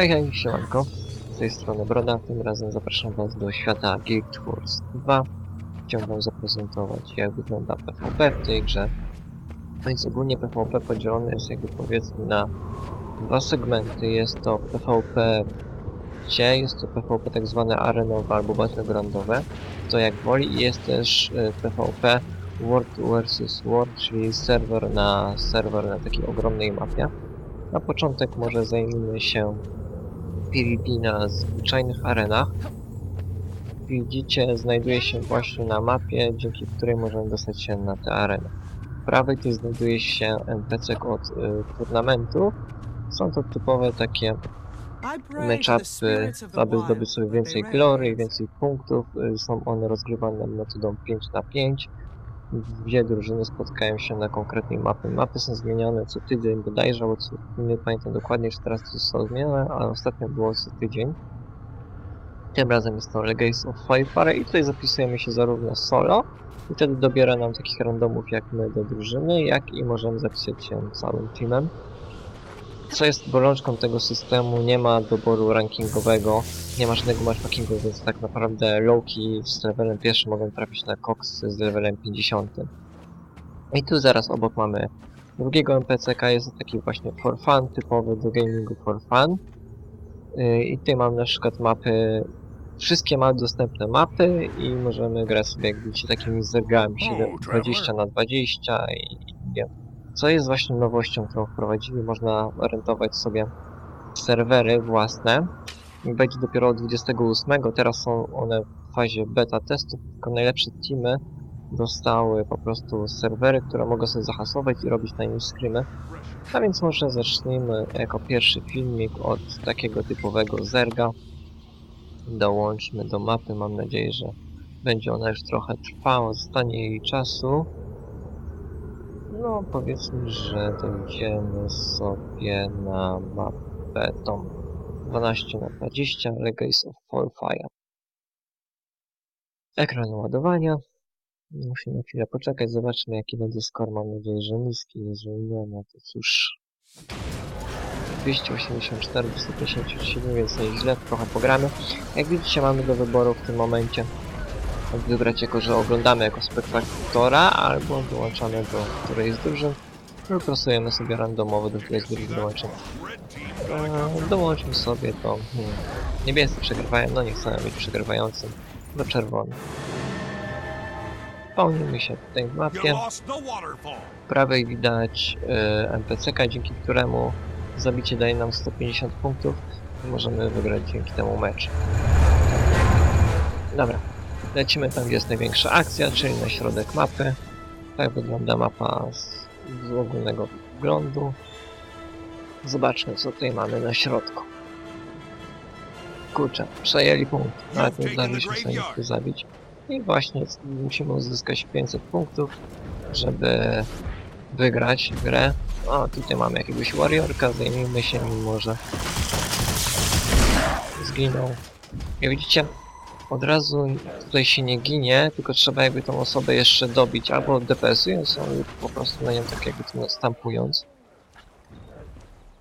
Hej, hej, siemanko. Z tej strony Broda. Tym razem zapraszam Was do świata Guild Wars 2. Chciałbym zaprezentować, jak wygląda PvP w tej grze. No więc ogólnie PvP podzielony jest jakby powiedzmy na dwa segmenty. Jest to PvP gdzie jest to PvP tak zwane arenowe albo battlegroundowe. To jak woli. I jest też y, PvP World vs World, czyli serwer na serwer na takiej ogromnej mapie. Na początek może zajmijmy się PvP na zwyczajnych arenach. Widzicie, znajduje się właśnie na mapie, dzięki której możemy dostać się na tę arenę. W prawej tu znajduje się NPC od y, turnamentu. Są to typowe takie matchupy, aby zdobyć sobie więcej glory i więcej punktów. Y, Są one rozgrywane metodą 5 na 5 Dwie drużyny spotkają się na konkretnej mapie. Mapy są zmieniane co tydzień bodajże, bo co, nie pamiętam dokładnie, czy teraz to zostało zmienione, ale ostatnio było co tydzień. Tym razem jest to Legacy of Firefire i tutaj zapisujemy się zarówno solo i wtedy dobiera nam takich randomów jak my do drużyny, jak i możemy zapisać się całym teamem. Co jest bolączką tego systemu, nie ma doboru rankingowego, nie ma żadnego matchmakingu, więc tak naprawdę lowki z levelem pierwszym mogą trafić na Cox z levelem 50. I tu zaraz obok mamy drugiego NPCK, jest to taki właśnie for fun, typowy do gamingu for fun. Yy, I tutaj mam na przykład mapy, wszystkie mamy dostępne mapy i możemy grać sobie jak widzicie takimi zergami, 7, 20 na 20 i, i. Co jest właśnie nowością, którą wprowadzili, można rentować sobie serwery własne. Będzie dopiero od 28, teraz są one w fazie beta testów, tylko najlepsze teamy dostały po prostu serwery, które mogą sobie zahasować i robić na nim screamy. A więc może zacznijmy jako pierwszy filmik od takiego typowego zerga. Dołączmy do mapy, mam nadzieję, że będzie ona już trochę trwała, zostanie jej czasu. No, powiedzmy, że dojdziemy sobie na mapę tą 12 na 20 Legacy of Fire. Ekran ładowania. Musimy chwilę poczekać, zobaczmy jaki będzie skor. Mam nadzieję, że niski. Jeżeli nie, no to cóż. 284 do 157, więc nieźle, trochę pogramy. Jak widzicie, mamy do wyboru w tym momencie wybrać jako, że oglądamy jako spektatora, albo dołączamy do którejś z drużyn lub losujemy sobie randomowo do którejś z drużyn dołączymy. Eee, dołączmy sobie to hmm, niebiescy przegrywają, no nie chcemy być przegrywającym, do czerwony. Pełnimy się tutaj w mapie. W prawej widać e, NPC-ka, dzięki któremu zabicie daje nam 150 punktów i możemy wygrać dzięki temu mecz. Dobra, lecimy tam, gdzie jest największa akcja, czyli na środek mapy. Tak wygląda mapa z, z ogólnego wyglądu. Zobaczmy, co tutaj mamy na środku. Kurczę, przejęli punkt. Nawet nie zdaliśmy sobie tu zabić. I właśnie musimy uzyskać 500 punktów, żeby wygrać grę. O, tutaj mamy jakiegoś warriorka, zajmijmy się nim może. Zginął. Jak widzicie, od razu tutaj się nie ginie, tylko trzeba jakby tą osobę jeszcze dobić, albo DPS-ując ją, lub po prostu na nią tak jakby to stampując.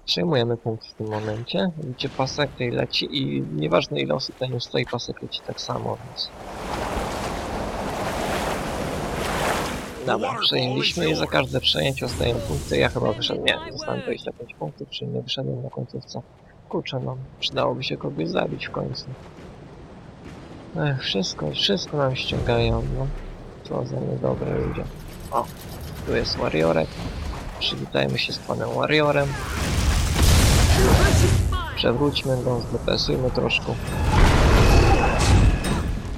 Przejmujemy punkt w tym momencie. Widzicie, pasek tutaj leci i nieważne ile osób na nim stoi, pasek leci tak samo, więc... Dobra, przejęliśmy i za każde przejęcie dostajemy punkty. Ja chyba wyszedłem, nie, dostałem 25 punktów, czyli nie wyszedłem na końcówce. Kurczę, no, przydałoby się kogoś zabić w końcu. Ech, wszystko, wszystko nam ściągają, no. Co za niedobre ludzie. O, tu jest Warriorek. Przywitajmy się z panem Warriorem. Przewróćmy go, zdepesujmy troszkę.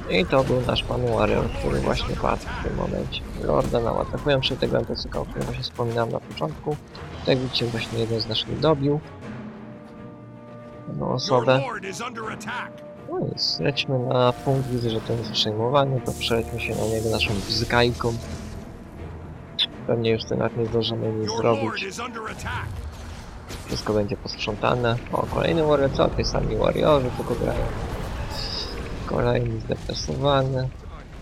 I to był nasz pan Warrior, który właśnie padł w tym momencie. Lorda nam atakują przy tego NPC, o którym właśnie wspominałem na początku. Tak widzicie, właśnie jeden z naszych dobił. Jedną osobę. No nic, lećmy na punkt, widzę, że to jest przejmowany, to przelećmy się na niego naszą bzykajką. Pewnie już ten nawet nie zdążymy nic zrobić. Wszystko będzie posprzątane. O, kolejny warrior, co? Tej sami warriorzy tylko grają. Kolejny zdepresowany.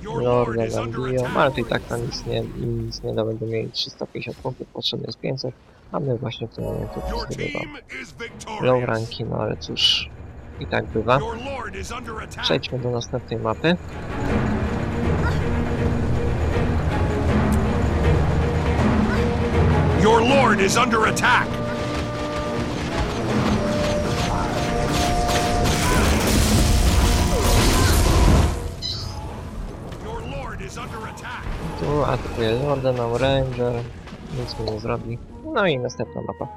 Lorda nam biją, ale to i tak tam nic nie, nic nie da, będą mieli 350 punktów, potrzebne jest 500. A my właśnie w tym momencie zdobywamy. Low ranki, no ale cóż, i tak bywa. Przejdźmy do następnej mapy. Your lord is under attack. Tu atakuje Lorda, nam Ranger, nic mi nie zrobi. No i następna mapa.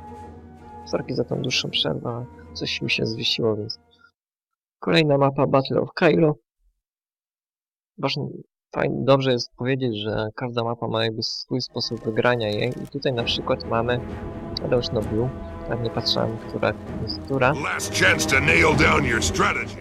Sorki za tą dłuższą przerwę, coś mi się zwiesiło, więc... Kolejna mapa Battle of Kylo. Ważne, fajnie, dobrze jest powiedzieć, że każda mapa ma jakby swój sposób wygrania jej i tutaj na przykład mamy Rose Blue, tak nie patrzyłem, która jest która.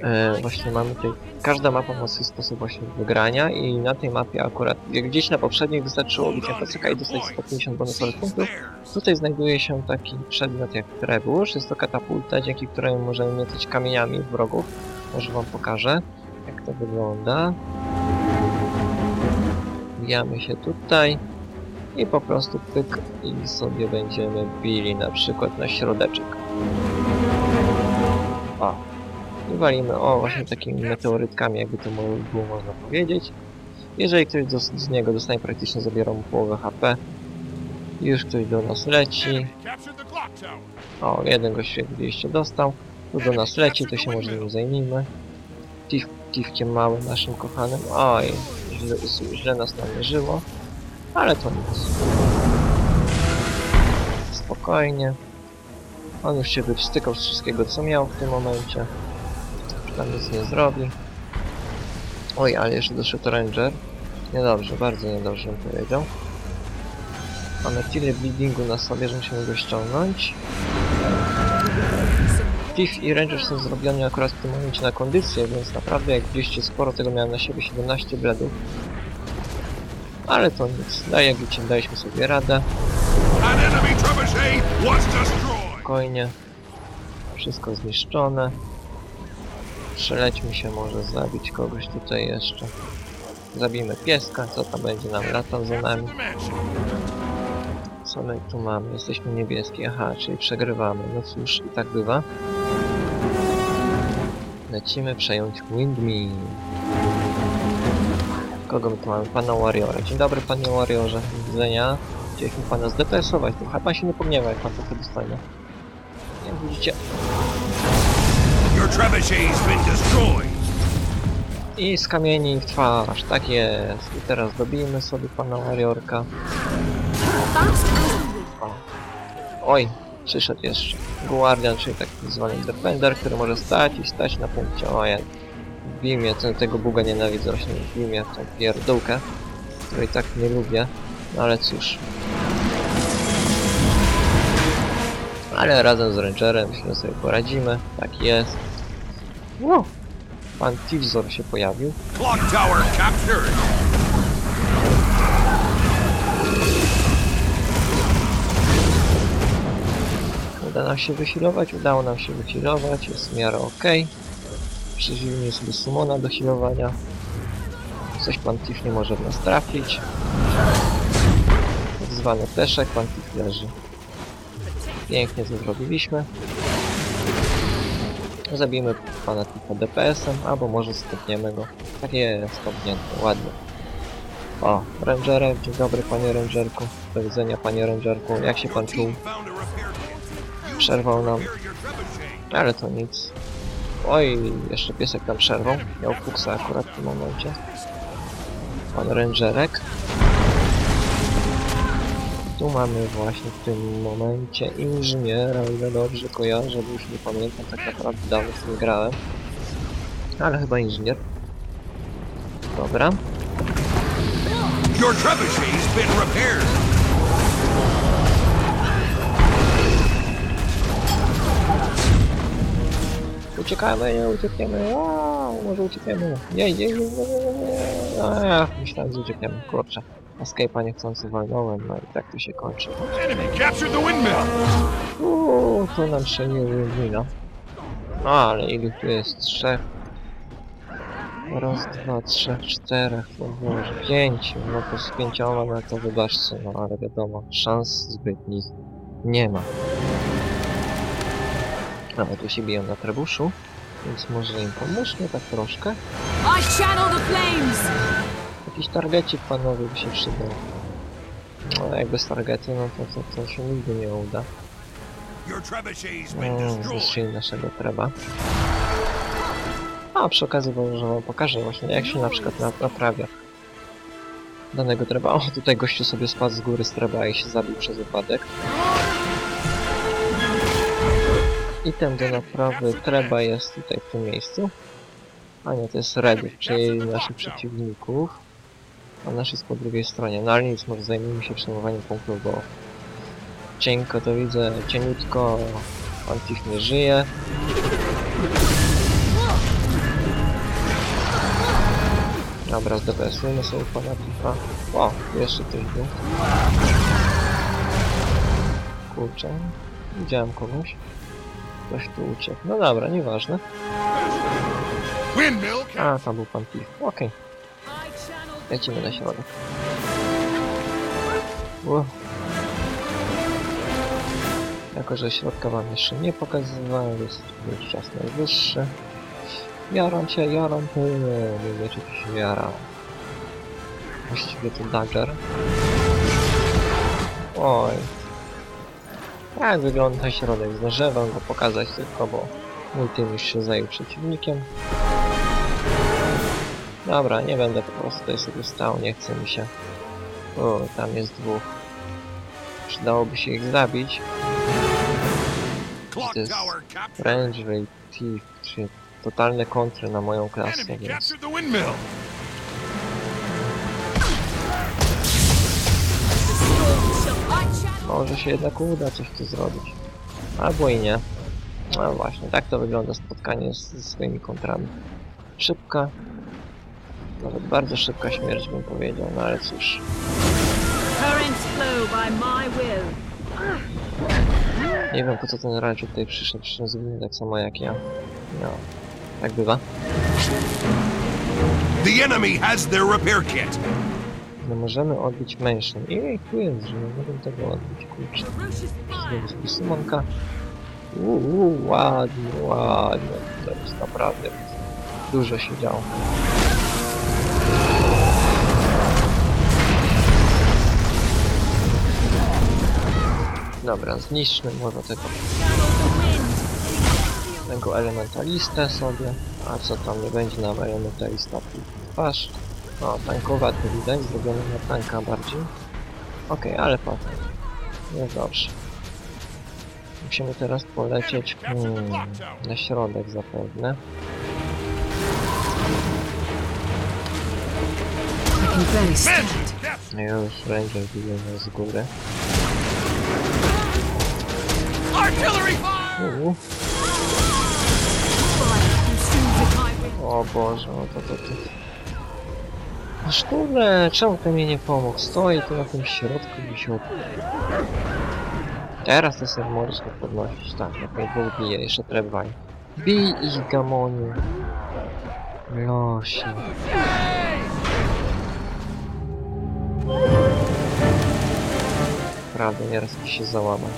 E, właśnie mamy tutaj, każda mapa ma swój sposób właśnie wygrania i na tej mapie akurat, jak gdzieś na poprzedniej wystarczyło bić NPCK i dostać 150 bonusowych punktów, tutaj znajduje się taki przedmiot jak trebusz, jest to katapulta, dzięki której możemy mietać kamieniami wrogów. Może wam pokażę, jak to wygląda. Wbijamy się tutaj i po prostu pyk i sobie będziemy bili na przykład na środeczek. O, i walimy, o właśnie takimi meteorytkami, jakby to było można powiedzieć. Jeżeli ktoś z niego dostanie, praktycznie zabiera mu połowę HP. Już ktoś do nas leci. O, jeden go świetnie dostał. Tu do nas leci, to się może nim zajmijmy. Tif, tifkiem małym naszym kochanym. Oj, źle, źle nas namierzyło. Ale to nic. Spokojnie. On już się wystykał z wszystkiego, co miał w tym momencie. Tam nic nie zrobi. Oj, ale jeszcze doszedł Ranger. Niedobrze, bardzo niedobrze bym powiedział. Mamy tyle bleedingu na sobie, że musimy go ściągnąć. Thief i Ranger są zrobione akurat w tym momencie na kondycję, więc naprawdę jak widzieliście sporo tego miałem na siebie 17 bledów. Ale to nic, daje jak daliśmy sobie radę, spokojnie. Wszystko zniszczone. Przelećmy się może zabić kogoś tutaj jeszcze. Zabijmy pieska, co tam będzie nam latał za nami. Co my tu mamy? Jesteśmy niebieski, aha, czyli przegrywamy. No cóż, i tak bywa. Lecimy przejąć Windmill. Kogo my tu mamy? Pana Warriora. Dzień dobry, panie Warriorze. Do widzenia. Chcieliśmy pana zdepresować. To chyba pan się nie pogniewa, jak pan to dostanie. Jak widzicie. Your trebuchet's been destroyed. I z kamieni w twarz. Tak jest. I teraz dobijmy sobie pana Warriorka. O. Oj, przyszedł jeszcze. Guardian, czyli taki zwany Defender, który może stać i stać na punkcie. O, ja wbij mnie, ten, tego buga nienawidzę, właśnie w tą pierdółkę, której tak nie lubię, no ale cóż. Ale razem z Rangerem myślę, sobie poradzimy, tak jest. Wow. Pan Tivzor się pojawił. Clock tower captured. Nam się wyhealować, udało nam się wyhealować, jest w miarę ok. Przywilnię sobie sumona do healowania. Coś pan Tiff nie może w nas trafić. Tak zwany peszek, pan Tiff leży. Pięknie to zrobiliśmy. Zabijmy pana Tiffa DPS-em, albo może stopniemy go. Tak jest, stopnięty, ładnie. O, Rangerek, dzień dobry panie Rangerku. Do widzenia panie Rangerku, jak się pan czuł? Przerwał nam, trebuchet. ale to nic. Oj, jeszcze piesek tam przerwał. Miał fuksa akurat w tym momencie. Pan Rangerek. Tu mamy właśnie w tym momencie inżyniera, o ile dobrze kojarzę, bo już nie pamiętam tak naprawdę dawno w tym grałem. Ale chyba inżynier. Dobra. Your trebuchet's been repaired. Uciekamy, nie uciekniemy, a może uciekniemy. Nie, nie, nie, nie, nie, nie. A, myślałem, że uciekniemy, kurczę. Escape'a niechcący walnąłem, no i tak to się kończy. Uuu, to nam się nie wina. No ale ilu tu jest? Trzech. Raz, dwa, trzech, czterech, o Boże, pięciu. No to z pięcioma, no to wybaczcie, no ale wiadomo, szans zbytnich Nie ma. Dobra, tu się biją na trebuszu, więc może im pomóżmy tak troszkę. Jakiś targecik panowie by się przydał. No jak bez targetu, no to, to, to się nigdy nie uda. Mm, destroyed. Zniszczyli naszego treba. A przy okazji może wam pokażę właśnie jak się na przykład na- naprawia danego treba. O, tutaj gościu sobie spadł z góry z treba i się zabił przez upadek. Item do naprawy treba jest tutaj w tym miejscu. A nie, to jest red, czyli naszych przeciwników. A nasz jest po drugiej stronie. No ale nic, może zajmijmy się przejmowaniem punktów, bo cienko to widzę, cieniutko, Antif nie żyje. Dobra, zdepesujemy sobie pana Tifa. O, jeszcze ktoś był. Kurczę, widziałem kogoś. Ktoś tu uciekł. No dobra, nieważne. A, tam był pan Tif. Okej, the lecimy na środek. Ło. Jako, że środka wam jeszcze nie pokazywałem, jest już czas najwyższy. Jaram cię, jaram cię, nie wiem czy się jara. Właściwie to dagger. Oj. Tak wygląda środek. Zdążyłem go pokazać tylko, bo mój tym już się zajął przeciwnikiem. Dobra, nie będę po prostu tutaj sobie stał, nie chce mi się. O, tam jest dwóch. Przydałoby się ich zabić. To jest. Range, Ray, Thief, czyli totalne kontry na moją klasę, więc może się jednak uda coś tu zrobić. Albo i nie. No właśnie, tak to wygląda spotkanie z, ze swoimi kontrami. Szybka, nawet bardzo szybka śmierć bym powiedział, no ale cóż. Nie wiem po co ten raczej tutaj przyszedł, się zginie tak samo jak ja. No, tak bywa. The enemy has their repair kit. No możemy odbić mężczyzn. I tu jest, że nie mogę tego odbić, kurczę. Znowu sobie sumonka. Uuu, ładnie, ładnie. To jest naprawdę dużo się działo. Dobra, zniszczmy może tego, tego elementalistę sobie. A co tam nie będzie nam elementalista twarz. O, tankowa to widać, zrobione na tanka bardziej. Okej, ale potem. No dobrze. Musimy teraz polecieć hmm, na środek zapewne. No już Ranger nas z góry. O Boże, no to to to. No szkurde, czemu ty mi nie pomógł? Stoi tu na tym środku i się. Teraz to sobie możesz podnosić, tak, jak mnie dwóch jeszcze trebaj. Bij ich, gamoniu. Losie. Prawda, nieraz musi się załamać.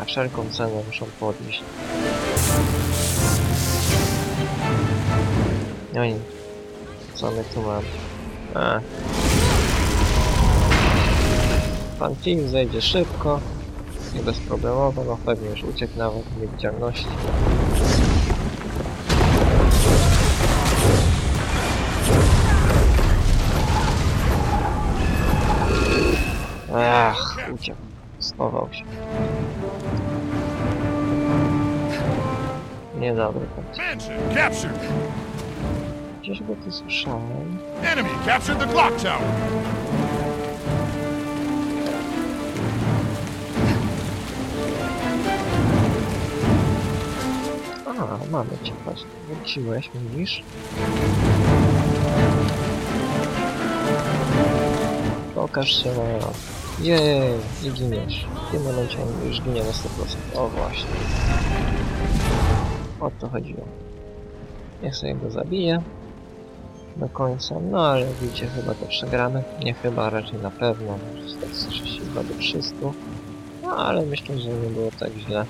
A wszelką cenę muszą podnieść. No i my tu mamy? A. Pan Tim zejdzie szybko i bezproblemowo, no pewnie już uciekł nawet z niewidzialności. Ach, uciekł. Schował się. Niedobry captured. Go tu słyszałem. Enemy captured the clock tower. A, mamy cię, patrz. Wróciłeś, mówisz? Pokaż się na... Jej, i giniesz. W tym momencie on już ginie na 100%. O właśnie. O to chodziło. Niech sobie go zabije. Do końca, no ale widzicie, chyba to przegramy. Nie chyba, raczej na pewno, 432 do 300. No ale myślę, że nie było tak źle.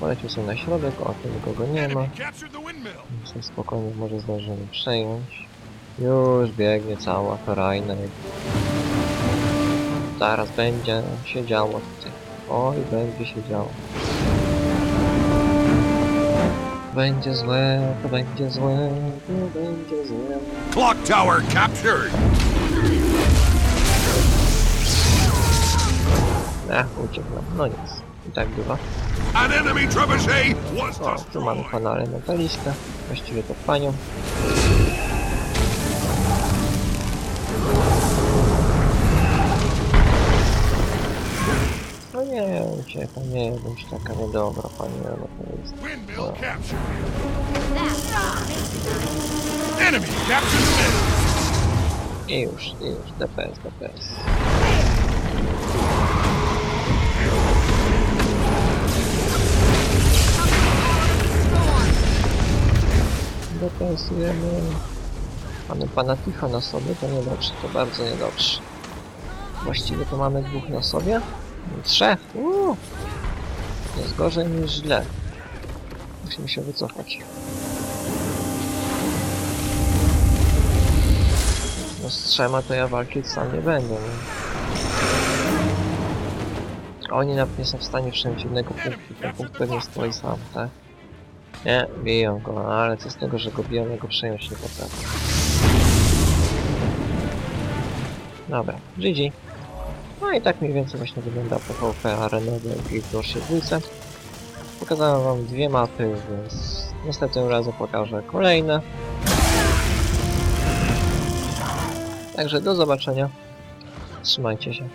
Polecił sobie na środek, o tu nikogo nie ma. Więc spokojnie może zdążymy przejąć. Już biegnie cała ferajna. Zaraz będzie się działo tutaj. Oj, będzie się działo. Będzie złe, to będzie złe, to będzie złe. Clock tower captured. Ech, uciekł nam. No nic. I tak bywa. An enemy trebuchet was O, tu mamy pana elementalistę. Właściwie to panią. Nie, ucieka, nie, bądź taka niedobra pani. Enemy captured the mill. I już, i już, DPS, DPS. DPS-ujemy. Mamy pana Ticho na sobie, to niedobrze, to bardzo niedobrze. Właściwie to mamy dwóch na sobie? Trzech! Uuu. Jest gorzej niż źle. Musimy się wycofać. No z trzema to ja walczyć sam nie będę. Nie? Oni nawet nie są w stanie przyjąć jednego punktu, ten punkt pewnie stoi sam, tak? Nie, biją go, no ale co z tego, że go biją, ja go przejąć nie potrafię. Dobra, GG. No i tak mniej więcej właśnie wygląda PvP arenowe w Guild Wars 2. Pokazałem wam dwie mapy, więc następnym razem pokażę kolejne. Także do zobaczenia. Trzymajcie się.